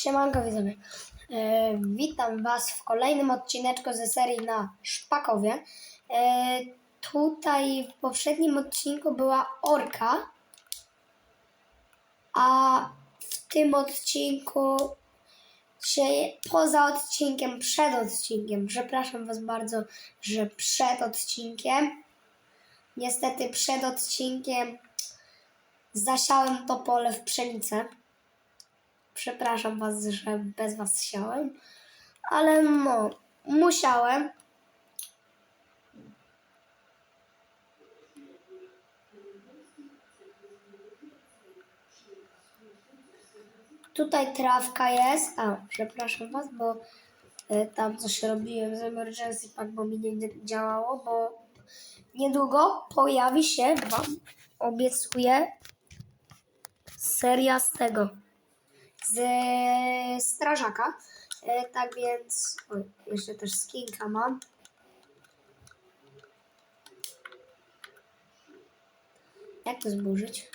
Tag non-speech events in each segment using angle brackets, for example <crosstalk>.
Siemanko widzowie. E, witam Was w kolejnym odcineczku ze serii na Szpakowie. E, tutaj w poprzednim odcinku była orka, a w tym odcinku się poza odcinkiem, przed odcinkiem, przepraszam Was bardzo, że przed odcinkiem, niestety przed odcinkiem zasiałem to pole w pszenicę. Przepraszam Was, że bez Was siałem, ale no, musiałem. Tutaj trawka jest. A, przepraszam Was, bo y, tam coś robiłem z Emergency Pack, bo mi nie działało, bo niedługo pojawi się Wam, obiecuję, seria z tego z strażaka. E, tak więc, oj, jeszcze też skinka mam. Jak to zburzyć?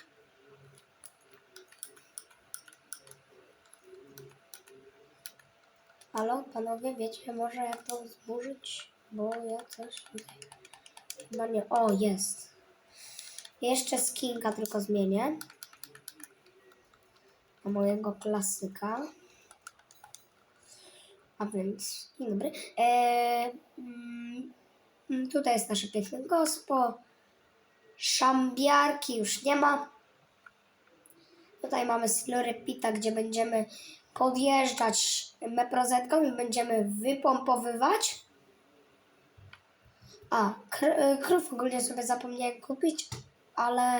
Halo, panowie, wiecie może jak to zburzyć? Bo ja coś tutaj... Chyba nie... O, jest. Jeszcze skinka tylko zmienię mojego klasyka. A więc, dzień dobry. E, mm, tutaj jest nasze piękne gospo. Szambiarki już nie ma. Tutaj mamy Silorepita, gdzie będziemy podjeżdżać meprozetką i będziemy wypompowywać. A, kr- krów ogólnie sobie zapomniałem kupić, ale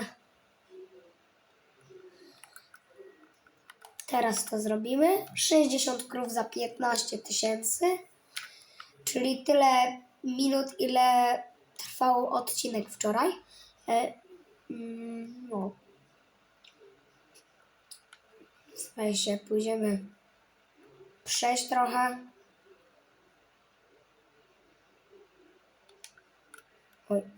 Teraz to zrobimy. 60 krów za 15 tysięcy, czyli tyle minut, ile trwał odcinek wczoraj. E, mm, no. Się, pójdziemy przejść trochę. Oj.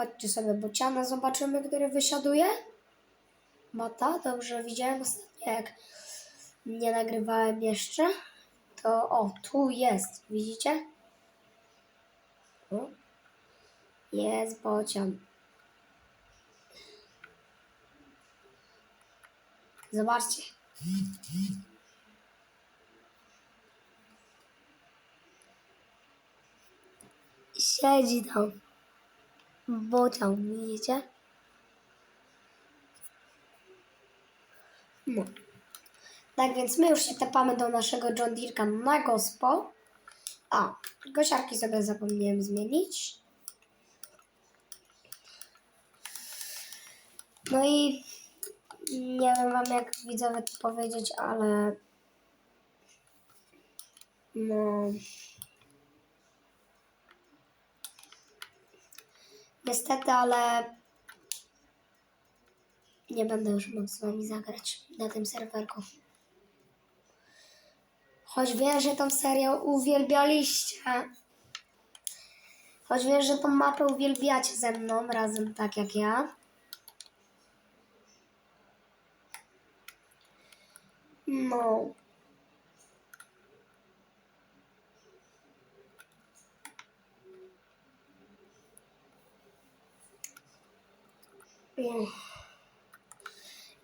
Chodźcie sobie bociana, zobaczymy, który wysiaduje. Mata, dobrze widziałem ostatnio, jak nie nagrywałem jeszcze. To o, tu jest, widzicie? O. Jest bocian. Zobaczcie. Siedzi tam bocian, widzicie? No. Tak więc my już się tepamy do naszego John Deere'ka na gospo. A, gosiarki sobie zapomniałem zmienić. No i nie wiem wam jak widzowie to powiedzieć, ale no Niestety, ale nie będę już mógł z wami zagrać na tym serwerku. Choć wiem, że tą serię uwielbialiście. Choć wiem, że tą mapę uwielbiacie ze mną razem tak jak ja. No.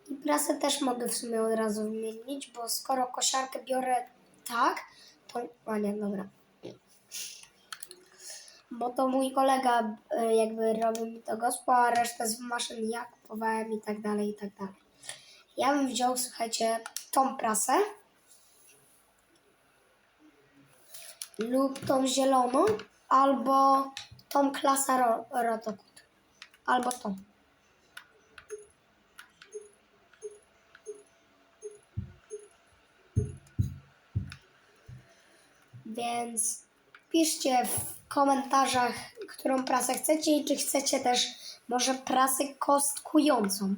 I prasę też mogę w sumie od razu wymienić, bo skoro kosiarkę biorę tak, to... A nie, dobra. Bo to mój kolega y, jakby robił mi to gospo, a resztę z maszyn ja kupowałem i tak dalej, i tak dalej. Ja bym wziął, słuchajcie, tą prasę lub tą zieloną, albo tą klasa ro rotokut, albo tą. Więc piszcie w komentarzach, którą prasę chcecie i czy chcecie też może prasę kostkującą.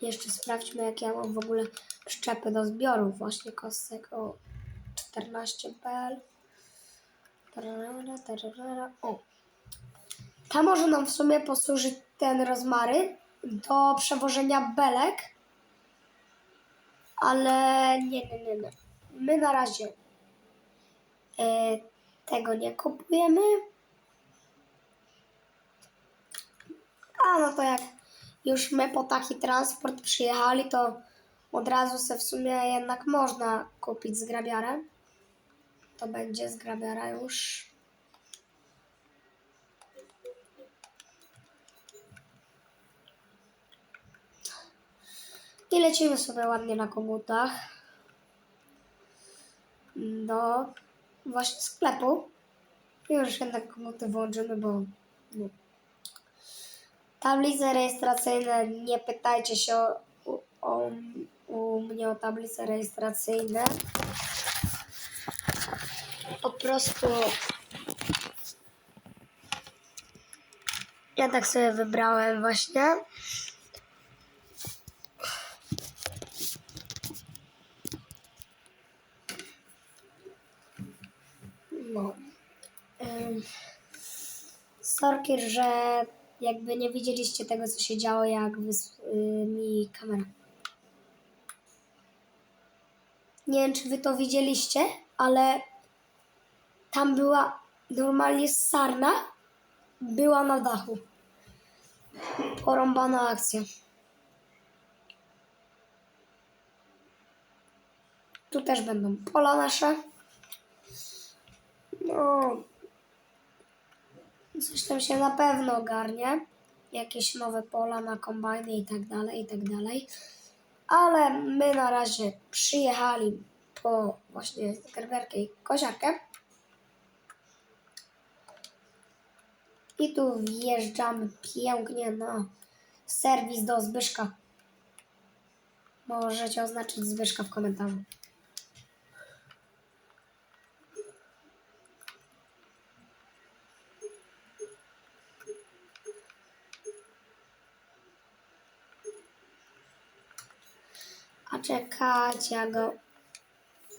Jeszcze sprawdźmy, jak ja mam w ogóle szczepy do zbioru. Właśnie kostek o 14PL. Tarara, tarara. O. Ta może nam w sumie posłużyć ten rozmaryn do przewożenia belek. Ale nie, nie, nie, nie. My na razie e, tego nie kupujemy. A no to jak już my po taki transport przyjechali, to od razu se w sumie jednak można kupić zgrabiarę. To będzie zgrabiara już. I lecimy sobie ładnie na komutach do właśnie sklepu. Już jednak komuty włączymy, bo no. tablice rejestracyjne, nie pytajcie się o, o, mnie o tablice rejestracyjne. Po prostu ja tak sobie wybrałem właśnie. No. Sorki, że jakby nie widzieliście tego, co się działo, jak wys- y, mi kamera. Nie wiem, czy wy to widzieliście, ale tam była normalnie sarna, była na dachu. Porąbana akcja. Tu też będą pola nasze. No, coś tam się na pewno ogarnie. Jakieś nowe pola na kombajny i tak dalej, i tak dalej. Ale my na razie przyjechali po właśnie skarberkę i kosiarkę. I tu wjeżdżamy pięknie na serwis do Zbyszka. Możecie oznaczyć Zbyszka w komentarzu. A czekać, ja go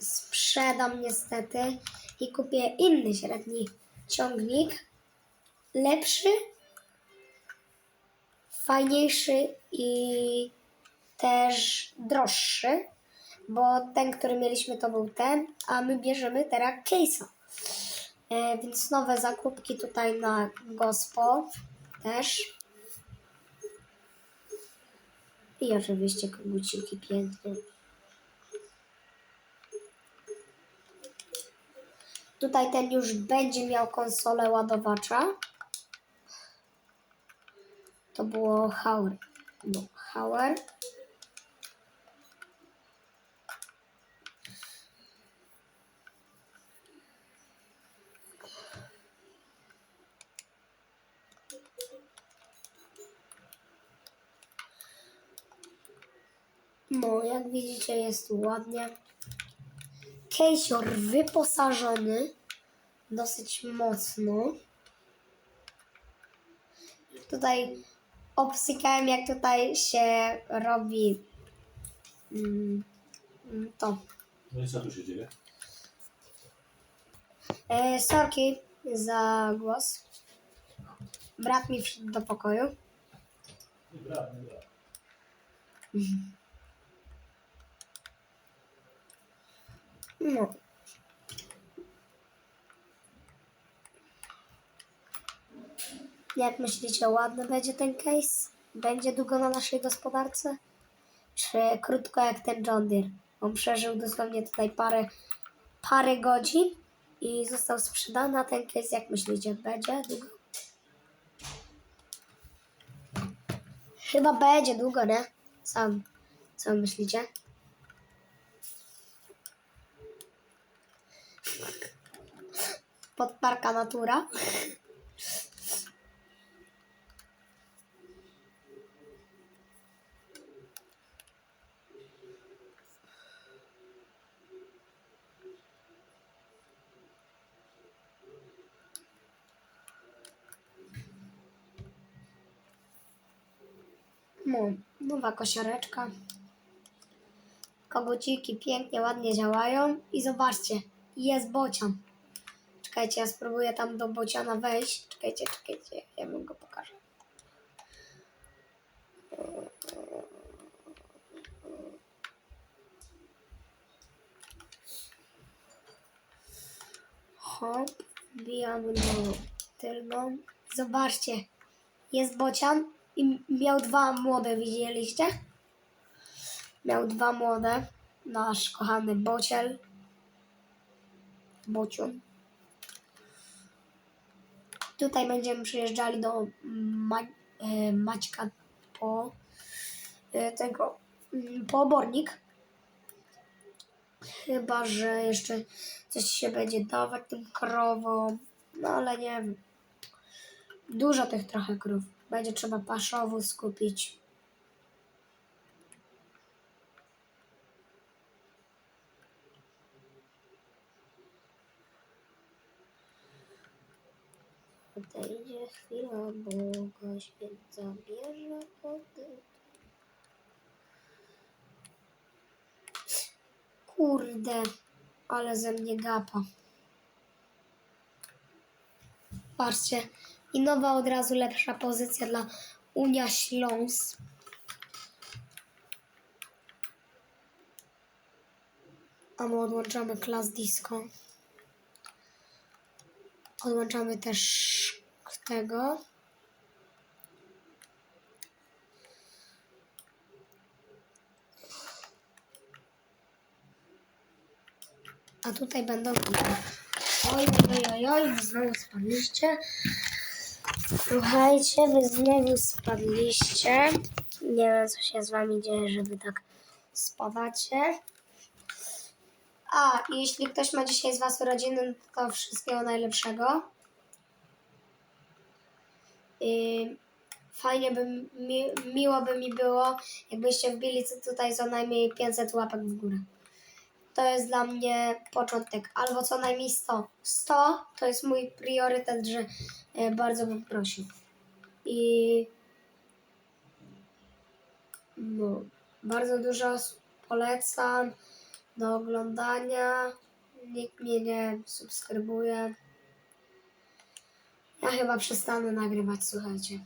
sprzedam niestety i kupię inny średni ciągnik. Lepszy, fajniejszy i też droższy, bo ten, który mieliśmy, to był ten, a my bierzemy teraz case'a. E, więc nowe zakupki tutaj na Gospo też. I oczywiście koguciki piękne. Tutaj ten już będzie miał konsolę ładowacza. To było Hauer. No, Hauer. No, jak widzicie, jest ładnie. Kejsior wyposażony dosyć mocno. Tutaj obsykałem, jak tutaj się robi mm, to. No i co tu się dzieje? E, sorki za głos. Brat mi wszedł do pokoju. Dobra, dobra. No. Jak myślicie, ładny będzie ten case? Będzie długo na naszej gospodarce? Czy krótko jak ten John Deere? On przeżył dosłownie tutaj parę, parę godzin i został sprzedany, ten case jak myślicie, będzie długo? Chyba będzie długo, nie? Sam, co myślicie? Podparka natura. No, nowa kosiareczka. Koguciki pięknie, ładnie działają. I zobaczcie, jest bocian. Czekaj, Czekajcie, ja spróbuję tam do bociana wejść. Czekajcie, czekajcie, ja wam go pokażę. Hop, wbijamy do tylną. Zobaczcie, jest bocian i miał dwa młode, widzieliście? Miał dwa młode. Nasz kochany bociel. Bociun. Tutaj będziemy przyjeżdżali do Ma- e, Maćka po e, tego mm, po obornik. Chyba, że jeszcze coś się będzie dawać tym krowom. No ale nie wiem. Dużo tych trochę krów. Będzie trzeba paszowu skupić. Odejdzie chwila, bo go zabierze oddech. Kurde, ale ze mnie gapa. Patrzcie, i nowa od razu lepsza pozycja dla Unia Śląsk. A my odłączamy klas disco. Odłączamy też tego. A tutaj będą. Oj, oj, oj, oj, wy znowu spadliście. Słuchajcie, wy znowu spadliście. Nie wiem, co się z wami dzieje, że wy tak spadacie. A, i jeśli ktoś ma dzisiaj z was urodziny, to wszystkiego najlepszego. Fajnie by mi, miło by mi było, jakbyście wbili tutaj co najmniej 500 łapek w górę. To jest dla mnie początek, albo co najmniej 100. 100 to jest mój priorytet, że e, bardzo bym prosił. I no, bardzo dużo polecam do oglądania. Nikt mnie nie subskrybuje. Ja chyba przestanę nagrywać, słuchajcie.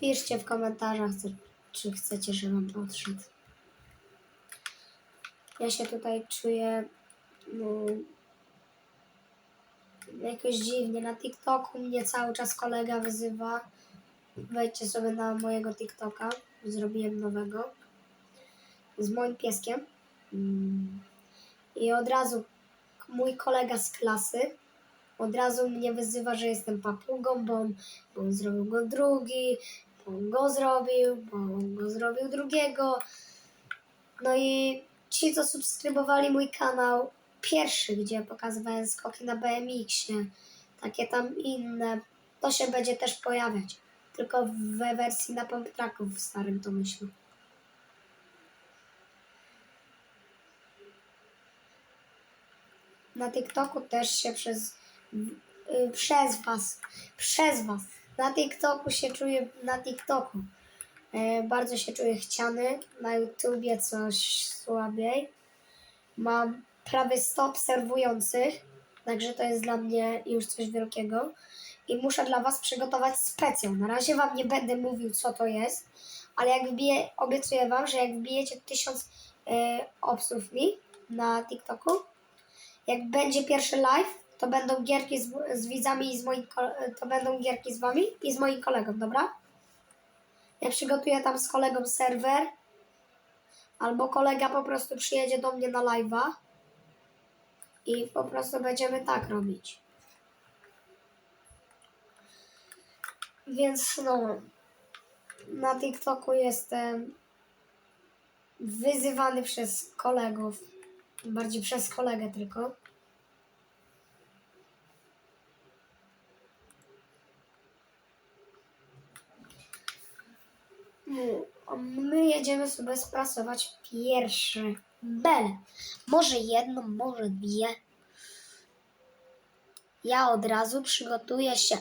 Piszcie w komentarzach, czy chcecie, żebym odszedł. Ja się tutaj czuję no, jakoś dziwnie. Na TikToku mnie cały czas kolega wyzywa. Wejdźcie sobie na mojego TikToka. Zrobiłem nowego. Z moim pieskiem. I od razu mój kolega z klasy od razu mnie wyzywa, że jestem papugą, bo on, bo on zrobił go drugi, bo on go zrobił, bo on go zrobił drugiego. No i ci, co subskrybowali mój kanał pierwszy, gdzie pokazywałem skoki na BMX-ie, takie tam inne, to się będzie też pojawiać. Tylko we wersji na pump w starym to myślę. Na TikToku też się przez, y, przez was, przez was, na TikToku się czuję, na TikToku e, bardzo się czuję chciany, na YouTubie coś słabiej. Mam prawie 100 obserwujących, także to jest dla mnie już coś wielkiego. I muszę dla Was przygotować specjał. Na razie Wam nie będę mówił, co to jest, ale jak wbiję, obiecuję Wam, że jak wbijecie 1000 e, obsów mi na TikToku, jak będzie pierwszy live, to będą gierki z, z widzami i z moim, to będą gierki z Wami i z moim kolegą, dobra? Ja przygotuję tam z kolegą serwer, albo kolega po prostu przyjedzie do mnie na live'a i po prostu będziemy tak robić. Więc no, na TikToku jestem wyzywany przez kolegów, bardziej przez kolegę tylko. No, my jedziemy sobie sprasować pierwszy bel. Może jedną, może dwie. Ja od razu przygotuję się.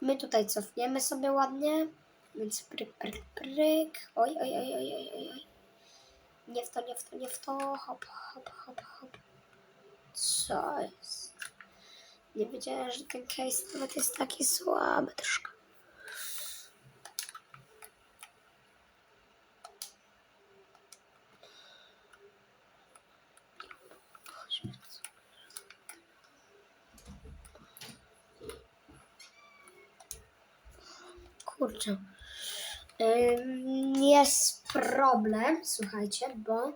My tutaj cofniemy sobie ładnie. Więc pryk, pryk, pryk. Oj, oj, oj, oj, oj, oj. oj. Nie w to, nie w to, nie w to. Hop, hop, hop, hop. Co jest? Nie wiedziałem, że ten case nawet jest taki słaby troszkę. Kurczę. Jest problem, słuchajcie, bo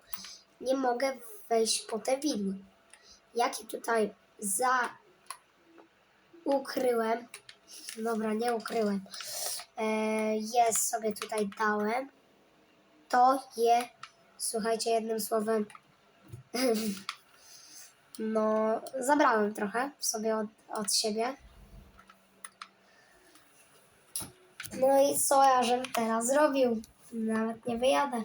nie mogę wejść po te widły. Jakie tutaj za ukryłem. Dobra, nie ukryłem. E, jest sobie tutaj dałem. To je, słuchajcie, jednym słowem, <laughs> no, zabrałem trochę sobie od, od siebie. No i co ja żem teraz zrobił? Nawet nie wyjadę.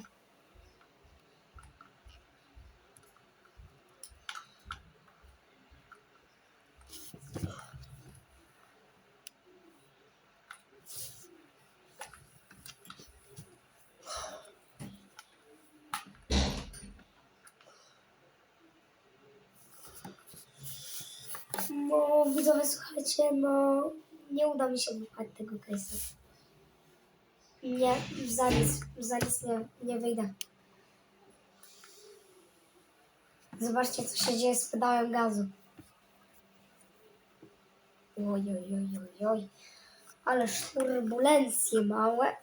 No, widzowie, słuchajcie, no, nie uda mi się wypchać tego case'a. Nie, za nic, za nic nie, nie wyjdę. Zobaczcie, co się dzieje z pedałem gazu. Oj, oj, oj, oj, oj. Ależ turbulencje małe.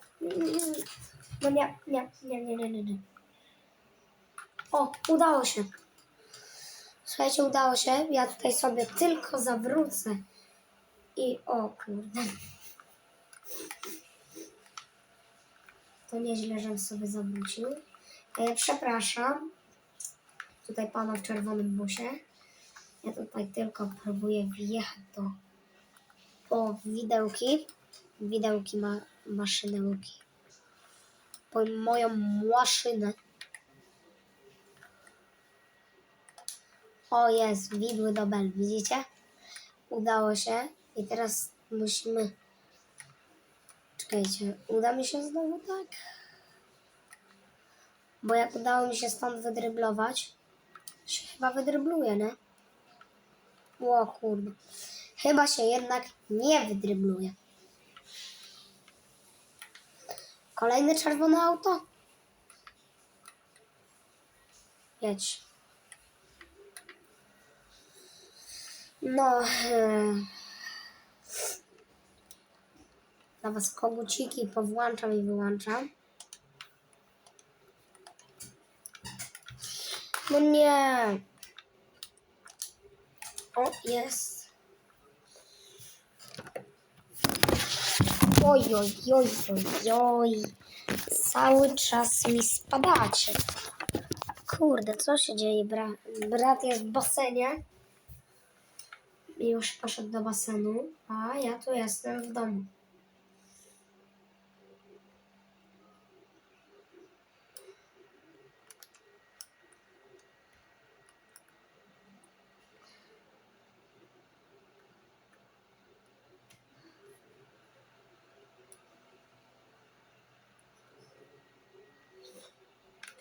No nie, nie, nie, nie, nie, nie, nie. O, udało się. Słuchajcie, udało się. Ja tutaj sobie tylko zawrócę. I o kurde. To nieźle, żem sobie zawrócił. E, przepraszam. Tutaj pana w czerwonym busie. Ja tutaj tylko próbuję wjechać do po widełki. Widełki ma maszynełki. Po moją maszynę. O jest, widły do bel, widzicie? Udało się. I teraz musimy... Czekajcie, uda mi się znowu tak? Bo jak udało mi się stąd wydryblować, się chyba wydrybluje, nie? O kurde. Chyba się jednak nie wydrybluje. Kolejne czerwone auto? Jedź. No. e, Dla was koguciki powłączam i wyłączam. No nie. O, jest. Oj, oj, oj, oj, oj. Cały czas mi spadacie. Kurde, co się dzieje? Bra brat jest w basenie. I już poszedł do basenu, a ja tu jestem w domu.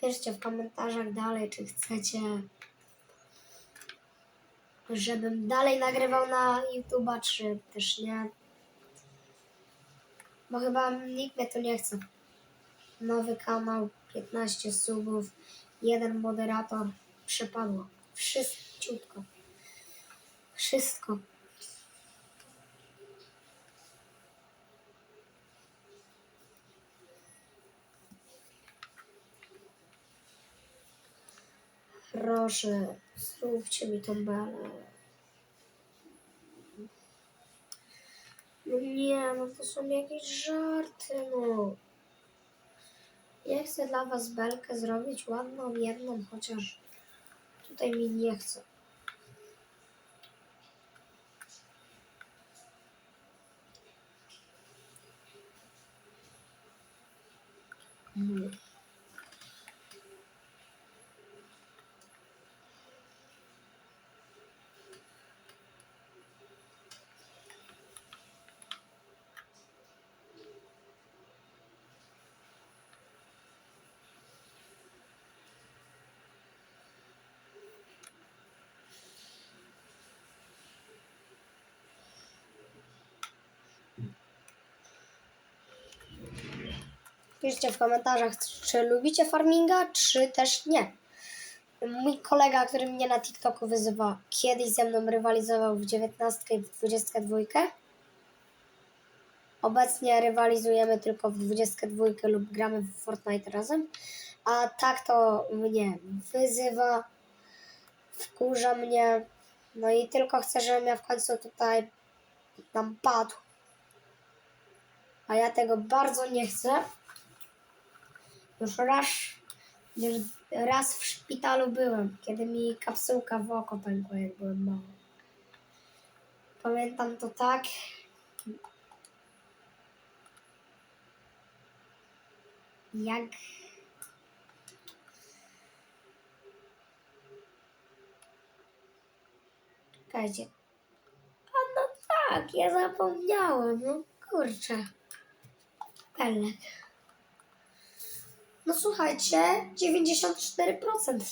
Piszcie w komentarzach dalej, czy chcecie, żebym dalej nagrywał na YouTube'a, czy też nie. Bo chyba nikt mnie tu nie chce. Nowy kanał, 15 subów, jeden moderator. Przepadło. Wszystko. Wszystko. Proszę, zróbcie mi tą belę. No nie, no to są jakieś żarty, no. Ja chcę dla was belkę zrobić ładną, jedną, chociaż tutaj mi nie chce. Mhm. Piszcie w komentarzach, czy lubicie farminga, czy też nie. Mój kolega, który mnie na TikToku wyzywa, kiedyś ze mną rywalizował w 19 i w 22. Obecnie rywalizujemy tylko w 22 lub gramy w Fortnite razem. A tak to mnie wyzywa, wkurza mnie. No i tylko chcę, żebym ja w końcu tutaj tam padł. A ja tego bardzo nie chcę. Już raz, już raz w szpitalu byłem, kiedy mi kapsułka w oko pękła, jak byłem mały. Pamiętam to tak. Jak Czekajcie. A no tak, ja zapomniałem. No kurczę. Pelek. No słuchajcie, 94%.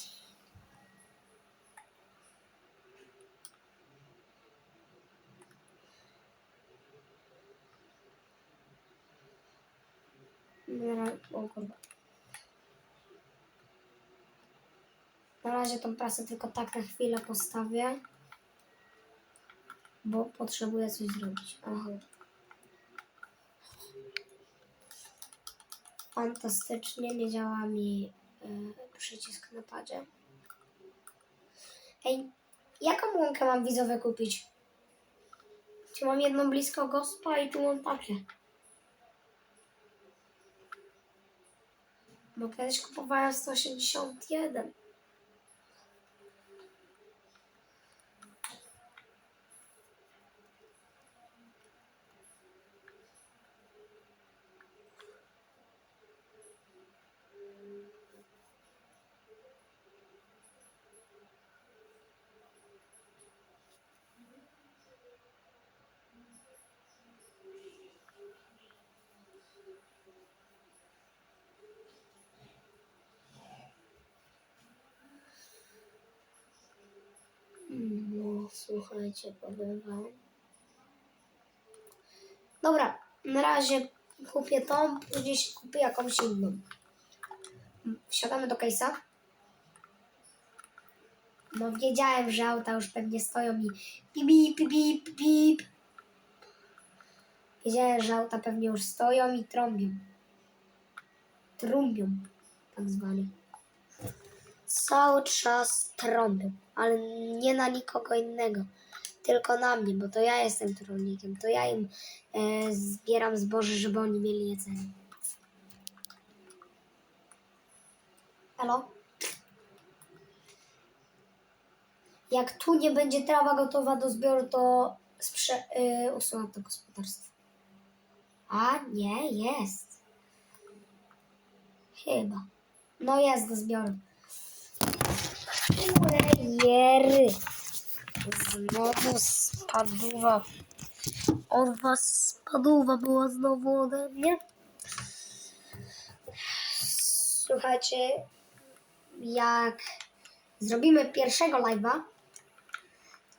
Na- O kurwa. Na razie tą prasę tylko tak na chwilę postawię. Bo potrzebuję coś zrobić. Aha. Fantastycznie nie działa mi y, przycisk na padzie. Ej, jaką łąkę mam widzowe kupić? Tu mam jedną blisko gospa i tu mam takie. Bo kiedyś kupowałem 181. No, słuchajcie, powiem wam. Dobra, na razie kupię tą, później kupię jakąś inną. Wsiadamy do case'a. No wiedziałem, że auta już pewnie stoją i bip, bip, bip, bip. Wiedziałem, że auta pewnie już stoją i trąbią. Trąbią, tak zwani cały czas trąbią, ale nie na nikogo innego, tylko na mnie, bo to ja jestem trolnikiem, to ja im e, zbieram zboże, żeby oni mieli jedzenie. Halo? Jak tu nie będzie trawa gotowa do zbioru, to sprze- y, usuwam to gospodarstwo. A nie, jest. Chyba. No jest do zbioru. Jery. Znowu spadła. Od was spadła była znowu ode mnie. Słuchajcie, jak zrobimy pierwszego live'a,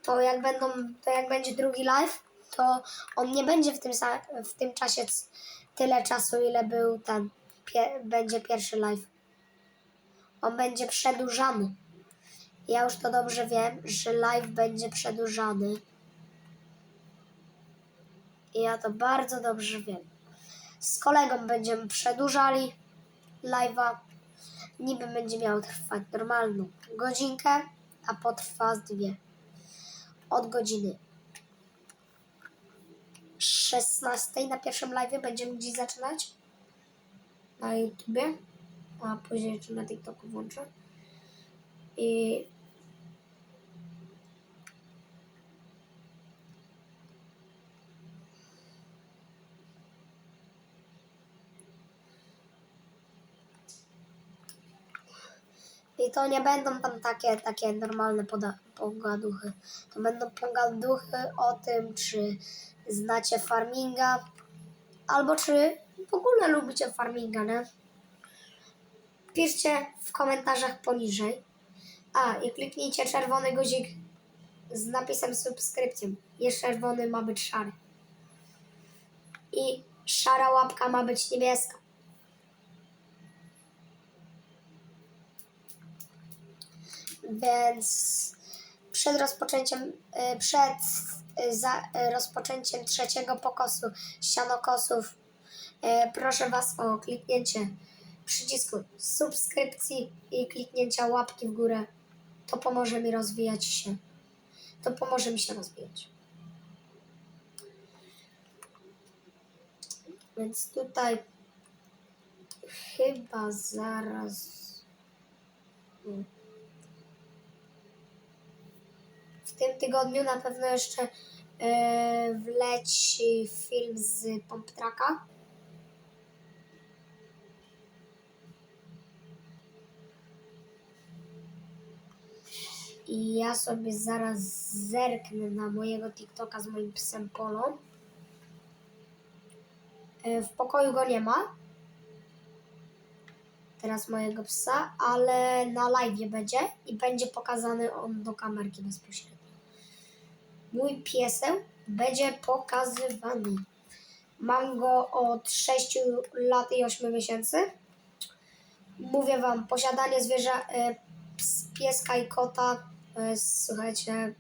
to jak będą, to jak będzie drugi live, to on nie będzie w tym, w tym czasie tyle czasu, ile był ten, pie, będzie pierwszy live. On będzie przedłużany. Ja już to dobrze wiem, że live będzie przedłużany. Ja to bardzo dobrze wiem. Z kolegą będziemy przedłużali live'a. Niby będzie miał trwać normalną godzinkę, a potrwa z dwie. Od godziny 16 na pierwszym live będziemy gdzieś zaczynać. Na YouTubie, a później jeszcze na TikToku włączę. I I to nie będą tam takie, takie normalne pogaduchy. To będą pogaduchy o tym, czy znacie farminga, albo czy w ogóle lubicie farminga, nie? Piszcie w komentarzach poniżej. A, i kliknijcie czerwony guzik z napisem subskrypcją. Jest czerwony, ma być szary. I szara łapka ma być niebieska. Więc przed rozpoczęciem, e, przed e, za, e, rozpoczęciem trzeciego pokosu sianokosów e, proszę Was o kliknięcie przycisku subskrypcji i kliknięcia łapki w górę. To pomoże mi rozwijać się. To pomoże mi się rozwijać. Więc tutaj chyba zaraz. Hmm. W tym tygodniu na pewno jeszcze e, wleci film z Pomp Traka. I ja sobie zaraz zerknę na mojego TikToka z moim psem Polo. E, W pokoju go nie ma. Teraz mojego psa, ale na live będzie i będzie pokazany on do kamerki bezpośrednio. Mój pieseł będzie pokazywany. Mam go od 6 lat i 8 miesięcy. Mówię wam, posiadanie zwierza, e, pieska i kota to jest, słuchajcie,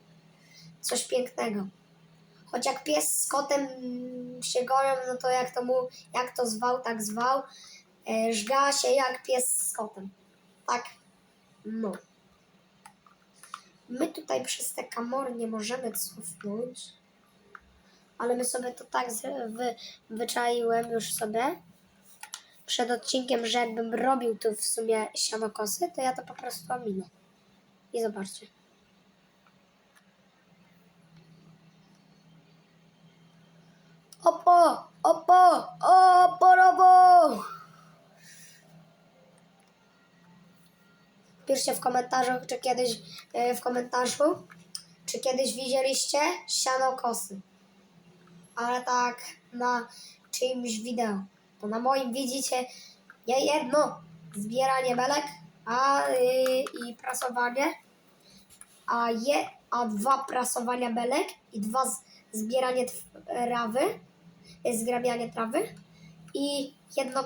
coś pięknego. Choć jak pies z kotem się goją, no to jak to mu, jak to zwał, tak zwał. E, żga się jak pies z kotem. Tak, no. My tutaj przez te kamory nie możemy cofnąć. Ale my sobie to tak wy, wyczaiłem już sobie przed odcinkiem, że jakbym robił tu w sumie sianokosy, to ja to po prostu ominę. I zobaczcie. Opo! Opo! Opo, Piszcie w komentarzu, czy kiedyś e, w komentarzu, czy kiedyś widzieliście siano kosy. Ale tak na czyimś wideo. Bo na moim widzicie nie jedno zbieranie belek, a y, i prasowanie, a je, a dwa prasowania belek i dwa zbieranie trawy, zgrabianie trawy i jedno